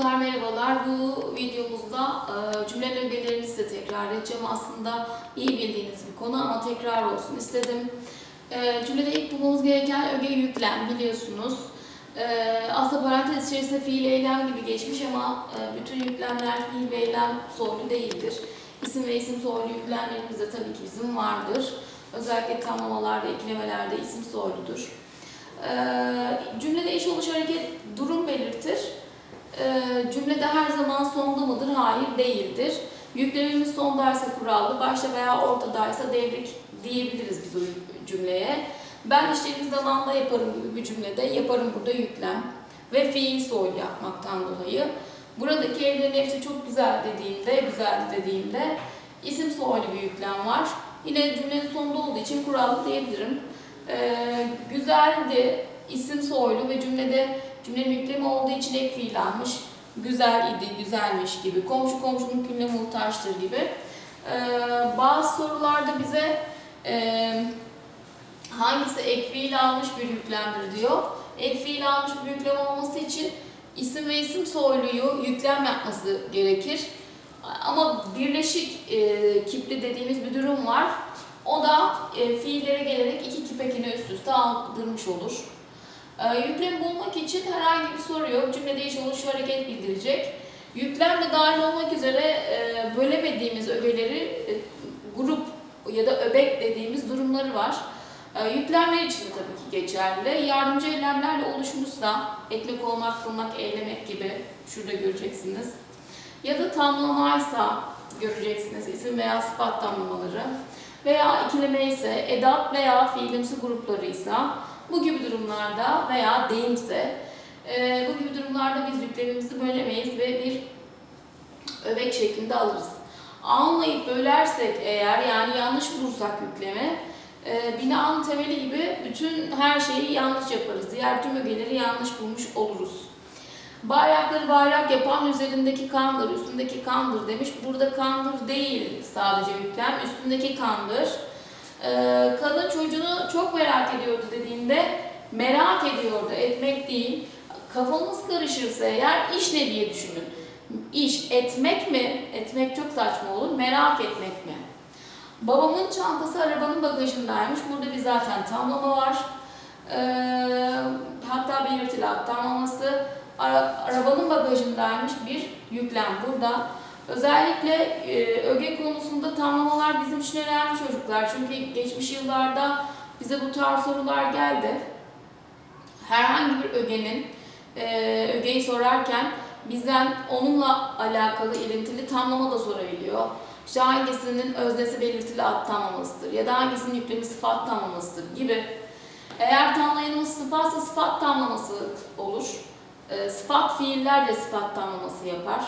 Çocuklar merhabalar. Bu videomuzda e, cümle ögelerini size tekrar edeceğim. Aslında iyi bildiğiniz bir konu ama tekrar olsun istedim. E, cümlede ilk bulmamız gereken öge yüklem biliyorsunuz. E, aslında parantez içerisinde fiil eylem gibi geçmiş ama bütün yüklemler fiil ve eylem soylu değildir. İsim ve isim soylu yüklemlerimiz de tabii ki bizim vardır. Özellikle tamlamalarda, eklemelerde isim soyludur. Cümlede eş oluş hareket durum belirtir. Ee, cümlede her zaman sonda mıdır? Hayır değildir. Yüklemimiz sondaysa kurallı, başta veya ortadaysa devrik diyebiliriz biz o cümleye. Ben işlediğim zamanda yaparım gibi bir cümlede yaparım burada yüklem ve fiil soylu yapmaktan dolayı. Buradaki evlerin hepsi çok güzel dediğimde, güzel dediğimde isim soylu bir yüklem var. Yine cümlenin sonunda olduğu için kurallı diyebilirim. Ee, güzeldi, isim soylu ve cümlede Cümlenin yüklemi olduğu için ek fiil almış. Güzel idi, güzelmiş gibi. Komşu komşunun külüne muhtaçtır gibi. Ee, bazı sorularda bize e, hangisi ek fiil almış bir yüklemdir diyor. Ek fiil almış bir yüklem olması için isim ve isim soyluyu yüklem yapması gerekir. Ama birleşik e, kipli dediğimiz bir durum var. O da e, fiillere gelerek iki kip ekini üst üste aldırmış olur. Ee, yüklemi bulmak için herhangi bir soru yok. Cümlede iş oluş hareket bildirecek. Yüklem de dahil olmak üzere e, bölemediğimiz ögeleri e, grup ya da öbek dediğimiz durumları var. E, yüklemler için de tabii ki geçerli. Yardımcı eylemlerle oluşmuşsa ekmek olmak, kılmak, eylemek gibi şurada göreceksiniz. Ya da tamlamaysa göreceksiniz isim veya sıfat tamlamaları. Veya ikileme ise edat veya fiilimsi gruplarıysa bu gibi durumlarda veya deyimse e, bu gibi durumlarda biz yüklemimizi bölemeyiz ve bir öbek şeklinde alırız. Anlayıp bölersek eğer yani yanlış bulursak yükleme e, binanın temeli gibi bütün her şeyi yanlış yaparız. Diğer tüm ögeleri yanlış bulmuş oluruz. Bayrakları bayrak yapan üzerindeki kandır, üstündeki kandır demiş. Burada kandır değil sadece yüklem, üstündeki kandır. Ee, kadın çocuğunu çok merak ediyordu dediğinde merak ediyordu, etmek değil. Kafanız karışırsa eğer iş ne diye düşünün. İş etmek mi? Etmek çok saçma olur. Merak etmek mi? Babamın çantası arabanın bagajındaymış. Burada bir zaten tamlama var. Ee, hatta belirtili tamlaması. Ara, arabanın bagajındaymış bir yüklem burada. Özellikle e, öge konusunda tamlamalar bizim için önemli çocuklar. Çünkü geçmiş yıllarda bize bu tarz sorular geldi. Herhangi bir ögenin e, ögeyi sorarken bizden onunla alakalı ilintili tamlama da sorabiliyor. İşte hangisinin öznesi belirtili ad tamlamasıdır ya da hangisinin yüklemi sıfat tamlamasıdır gibi. Eğer tamlayanımız sıfatsa sıfat tamlaması olur. E, sıfat fiiller de sıfat tamlaması yapar.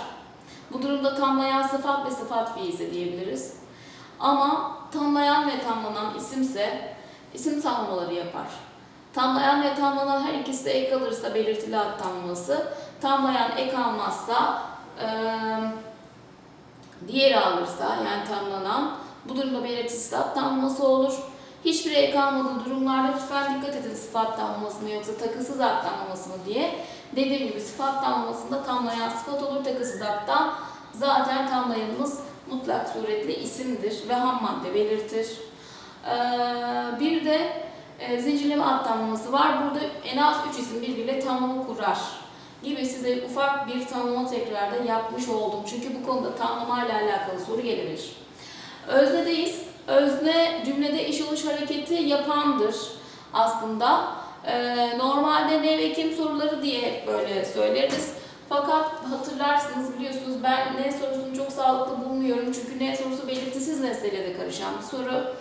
Bu durumda tamlayan sıfat ve sıfat fiilse diyebiliriz. Ama tamlayan ve tamlanan isimse isim tamlamaları yapar. Tamlayan ve tamlanan her ikisi de ek alırsa belirtili ad tamlaması, tamlayan ek almazsa e, diğeri alırsa yani tamlanan bu durumda belirtisiz ad tamlaması olur. Hiçbir ek almadığı durumlarda lütfen dikkat edin sıfat tamlaması mı yoksa takısız ad tamlaması mı diye. Dediğim gibi sıfat tamlamasında tamlayan sıfat olur, takısız adda zaten tamlayanımız mutlak suretli isimdir ve ham madde belirtir. Ee, bir de e, zincirleme ad tamlaması var. Burada en az 3 isim birbiriyle tamlama kurar gibi size ufak bir tamlama tekrarda yapmış oldum. Çünkü bu konuda tamlama ile alakalı soru gelebilir. Öznedeyiz. Özne cümlede iş oluş hareketi yapandır aslında. Ee, normalde ne ve kim soruları diye hep böyle söyleriz. Fakat hatırlarsınız biliyorsunuz ben ne sorusunu çok sağlıklı bulmuyorum. Çünkü ne sorusu belirtisiz nesneyle karışan bir soru.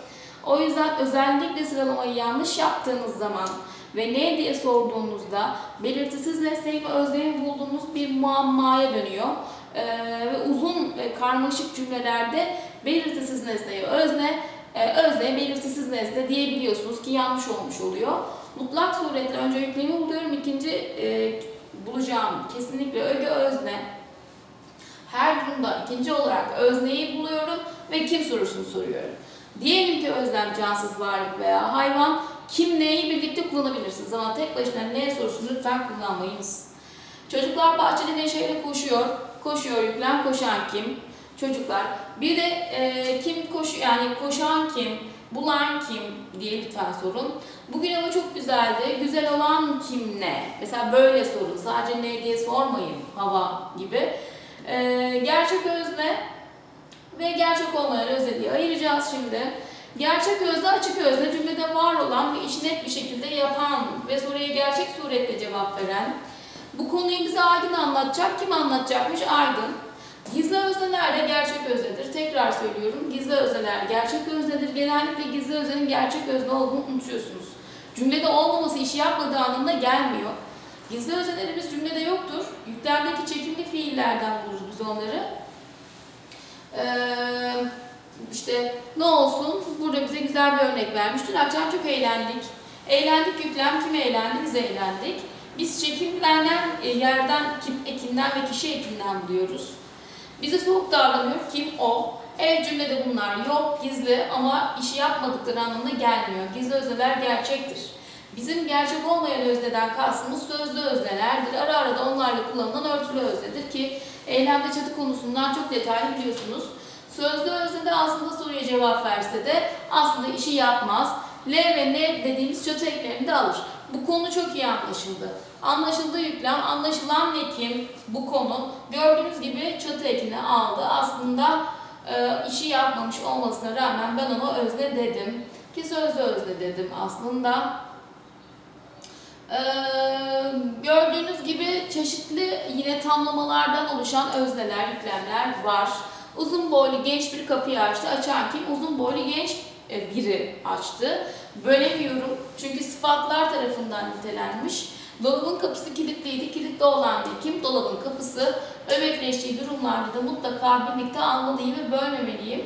O yüzden özellikle sıralamayı yanlış yaptığınız zaman ve ne diye sorduğunuzda belirtisiz nesneyi ve özneyi bulduğunuz bir muammaya dönüyor. Ee, ve uzun ve karmaşık cümlelerde belirtisiz nesneyi özne, e, özne belirtisiz nesne diyebiliyorsunuz ki yanlış olmuş oluyor. Mutlak suretle önce yüklemi buluyorum. İkinci e, bulacağım kesinlikle öge özne. Her durumda ikinci olarak özneyi buluyorum ve kim sorusunu soruyorum. Diyelim ki özlem cansız varlık veya hayvan kim neyi birlikte kullanabilirsiniz ama tek başına ne sorusunu lütfen kullanmayınız. Çocuklar bahçede neşeyle koşuyor. koşuyor. Yüklem. Koşan kim? Çocuklar. Bir de e, kim koş yani koşan kim? Bulan kim diye lütfen sorun. Bugün ama çok güzeldi. Güzel olan kim ne? Mesela böyle sorun. Sadece ne diye sormayın. Hava gibi. E, gerçek özne ve gerçek olmayan özne diye ayıracağız şimdi. Gerçek özne açık özne cümlede var olan ve işi net bir şekilde yapan ve soruya gerçek suretle cevap veren. Bu konuyu bize Aydın anlatacak. Kim anlatacakmış? Aydın. Gizli özneler de gerçek öznedir. Tekrar söylüyorum. Gizli özneler gerçek öznedir. Genellikle gizli öznenin gerçek özne olduğunu unutuyorsunuz. Cümlede olmaması işi yapmadığı anlamına gelmiyor. Gizli öznelerimiz cümlede yoktur. Yüklemdeki çekimli fiillerden buluruz biz onları. Ee, işte ne olsun? Burada bize güzel bir örnek vermiş. Dün akşam çok eğlendik. Eğlendik yüklem. Kim eğlendi? Biz eğlendik. Biz çekimlenen e, yerden kim ekinden ve kişi ekinden buluyoruz. Bize soğuk davranıyor. Kim? O. Evet cümlede bunlar yok, gizli ama işi yapmadıkları anlamına gelmiyor. Gizli özneler gerçektir. Bizim gerçek olmayan özneden kastımız sözlü öznelerdir. Ara ara da onlarla kullanılan örtülü öznedir ki eylemde çatı konusundan çok detaylı biliyorsunuz. Sözlü özne aslında soruya cevap verse de aslında işi yapmaz. L ve N dediğimiz çatı eklerini de alır. Bu konu çok iyi anlaşıldı. Anlaşıldığı yüklem, anlaşılan ne kim bu konu. Gördüğünüz gibi çatı ekini aldı. Aslında e, işi yapmamış olmasına rağmen ben ona özne dedim. Ki sözlü özne dedim aslında. E, gibi çeşitli yine tamlamalardan oluşan özneler, yüklemler var. Uzun boylu genç bir kapıyı açtı. Açan kim? Uzun boylu genç e, biri açtı. Bölemiyorum çünkü sıfatlar tarafından nitelenmiş. Dolabın kapısı kilitliydi. Kilitli olan kim? Dolabın kapısı. Öbekleştiği durumlarda da mutlaka birlikte almalıyım ve bölmemeliyim.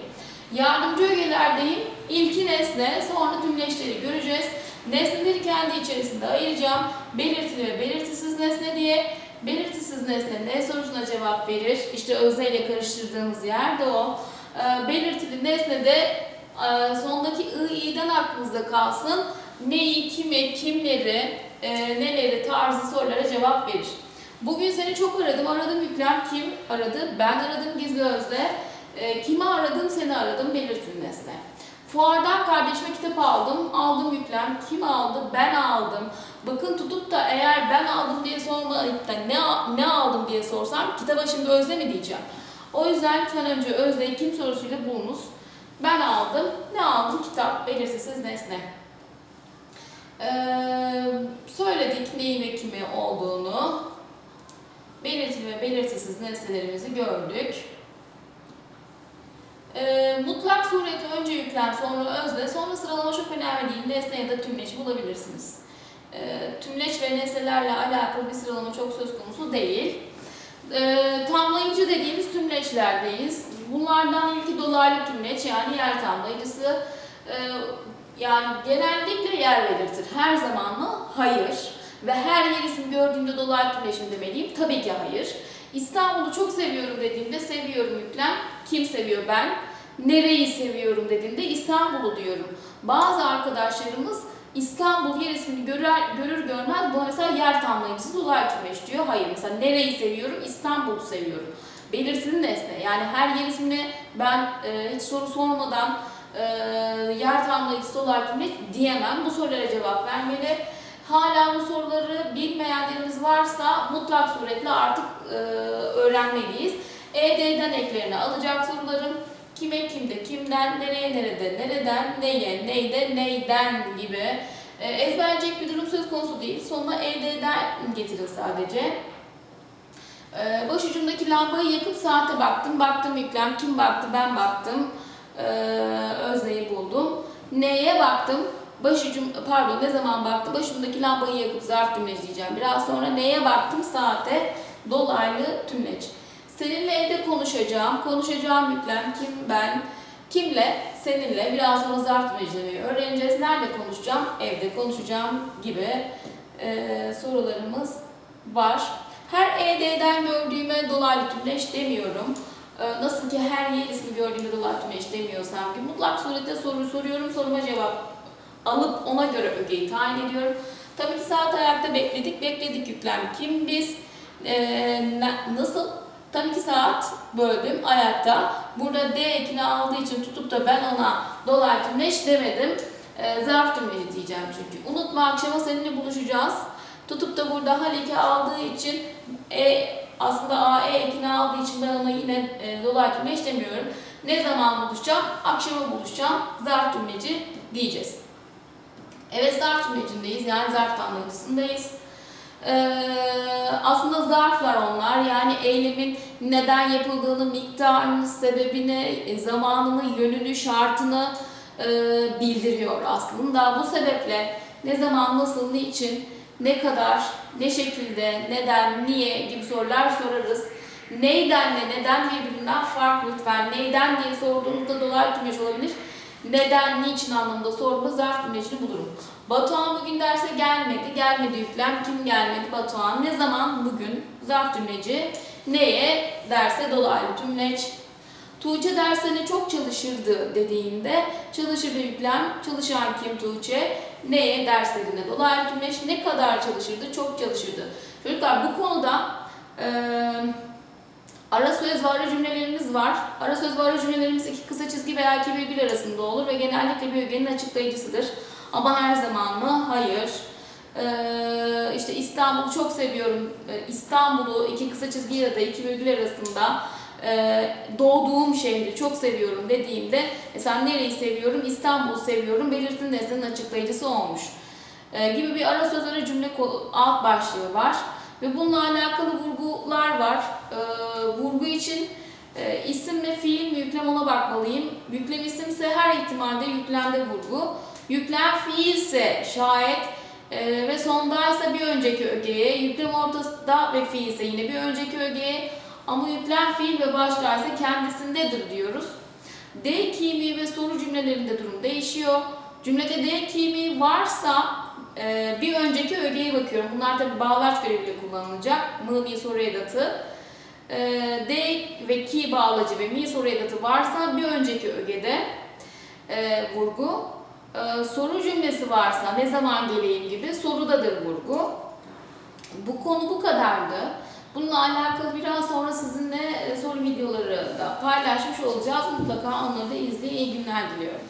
Yardımcı ögelerdeyim. İlki nesne, sonra tümleçleri göreceğiz. Nesneleri kendi içerisinde ayıracağım. Belirtili ve belirtisiz nesne diye. Belirtisiz nesne ne sorusuna cevap verir? İşte özne ile karıştırdığımız yer de o. Ee, belirtili nesne de e, sondaki ı, i'den aklınızda kalsın. Neyi, kime, kimleri, e, neleri tarzı sorulara cevap verir. Bugün seni çok aradım. Aradım yüklem kim aradı? Ben aradım gizli özde. E, kimi aradım? Seni aradım. Belirtin nesne. Fuardan kardeşime kitap aldım. Aldım yüklem. Kim aldı? Ben aldım. Bakın tutup da eğer ben aldım diye sormayıp da ne, ne aldım diye sorsam kitaba şimdi özne mi diyeceğim. O yüzden lütfen önce özneyi kim sorusuyla bulunuz. Ben aldım. Ne aldım? Kitap. Belirsiz nesne. Ee, söyledik neyi ve kimi olduğunu. Belirtili ve belirtisiz nesnelerimizi gördük. Ee, mutlak suretle önce yüklem sonra özne sonra sıralama çok önemli değil. Nesne ya da tümleç bulabilirsiniz. Ee, tümleç ve nesnelerle alakalı bir sıralama çok söz konusu değil. Ee, tamlayıcı dediğimiz tümleçlerdeyiz. Bunlardan ilki dolaylı tümleç yani yer tamlayıcısı. Ee, yani genellikle yer belirtir. Her zaman mı? Hayır. Ve her yer isim gördüğümde dolaylı tümleç mi demeliyim? Tabii ki hayır. İstanbul'u çok seviyorum dediğimde seviyorum yüklem. Kim seviyor ben? Nereyi seviyorum dediğimde İstanbul'u diyorum. Bazı arkadaşlarımız İstanbul yer ismini görür, görür görmez bu mesela yer tamlayıcısı dolaylı tümleç diyor. Hayır mesela nereyi seviyorum? İstanbul'u seviyorum. Belirtili nesne. Yani her yer ismini ben e, hiç soru sormadan e, yer tamlayıcısı olarak tümleç diyemem. Bu sorulara cevap vermeli. Hala bu soruları bilmeyenlerimiz varsa mutlak suretle artık e, öğrenmeliyiz. ED'den eklerini alacak sorularım. Kime kimden, nereye nerede, nereden, neye, neyde, neyden gibi. E, ezberleyecek bir durum söz konusu değil. Sonuna ED'den getirin sadece. E, başucumdaki lambayı yakıp saate baktım. Baktım yüklem. Kim baktı? Ben baktım. E, özneyi buldum. Neye baktım? Başucum, pardon ne zaman baktım? Başımdaki lambayı yakıp zarf tümleç diyeceğim. Biraz sonra neye baktım? Saate. Dolaylı tümleç. Seninle evde konuşacağım. Konuşacağım yüklem kim ben. Kimle? Seninle. Biraz sonra zarf tümlecilemeyi öğreneceğiz. Nerede konuşacağım? Evde konuşacağım gibi e, sorularımız var. Her ED'den gördüğüme dolaylı tümleç demiyorum. E, nasıl ki her yer ismi gördüğümde dolaylı tümleç demiyorsam ki mutlak surette soru soruyorum. Soruma cevap alıp ona göre ögeyi tayin ediyorum. Tabii ki saat ayakta bekledik. Bekledik yüklem kim biz? Na- nasıl Tam 2 saat böldüm ayakta. Burada D ekini aldığı için tutup da ben ona dolaylı tümleç demedim. E, zarf tümleci diyeceğim çünkü. Unutma akşama seninle buluşacağız. Tutup da burada hal eki aldığı için e, aslında AE ekini aldığı için ben ona yine e, dolaylı tümleç demiyorum. Ne zaman buluşacağım? Akşama buluşacağım. Zarf tümleci diyeceğiz. Evet zarf tümlecindeyiz yani zarf damlacısındayız. Ee, aslında zarflar onlar yani eylemin neden yapıldığını, miktarını, sebebini, e, zamanını, yönünü, şartını e, bildiriyor aslında. Bu sebeple ne zaman, nasıl, niçin, ne kadar, ne şekilde, neden, niye gibi sorular sorarız. Neyden ve neden birbirinden farklı lütfen. Neyden diye sorduğunuzda dolaylı olabilir. Neden, niçin anlamında sorduğunda zarf tümlecini bulurum. Batuhan bugün derse gelmedi. Gelmedi yüklem. Kim gelmedi? Batuhan. Ne zaman? Bugün. Zarf tümleci. Neye? Derse dolaylı tümleç. Tuğçe derslerine çok çalışırdı dediğinde çalışırdı yüklem. Çalışan kim Tuğçe? Neye? Derslerine dolaylı tümleç. Ne kadar çalışırdı? Çok çalışırdı. Çocuklar bu konuda eee Ara söz ve cümlelerimiz var. Ara söz ve cümlelerimiz iki kısa çizgi veya iki virgül arasında olur ve genellikle bir ögenin açıklayıcısıdır. Ama her zaman mı? Hayır. Ee, işte İstanbul'u çok seviyorum. Ee, İstanbul'u iki kısa çizgi ya da iki virgül arasında e, doğduğum şehri çok seviyorum dediğimde mesela nereyi seviyorum? İstanbul'u seviyorum. Belirtin nesnenin açıklayıcısı olmuş. Ee, gibi bir ara söz cümle alt başlığı var. Ve bununla alakalı vurgular var. Ee, vurgu için e, isim ve fiil mi yüklem ona bakmalıyım. Yüklem isimse her ihtimalde yüklemde vurgu. Yüklem fiilse şayet e, ve sondaysa bir önceki ögeye, yüklem ortasında ve fiilse yine bir önceki ögeye ama yüklem fiil ve başlarsa kendisindedir diyoruz. D kimi ve soru cümlelerinde durum değişiyor. Cümlede D kimi varsa ee, bir önceki ögeye bakıyorum. Bunlar tabi bağlaç göreviyle kullanılacak. Mı, mi soru edatı. Ee, D ve ki bağlacı ve mi soru edatı varsa bir önceki ögede e, vurgu. Ee, soru cümlesi varsa ne zaman geleyim gibi sorudadır vurgu. Bu konu bu kadardı. Bununla alakalı biraz sonra sizinle e, soru videoları da paylaşmış olacağız. Mutlaka onları da izleyin. İyi günler diliyorum.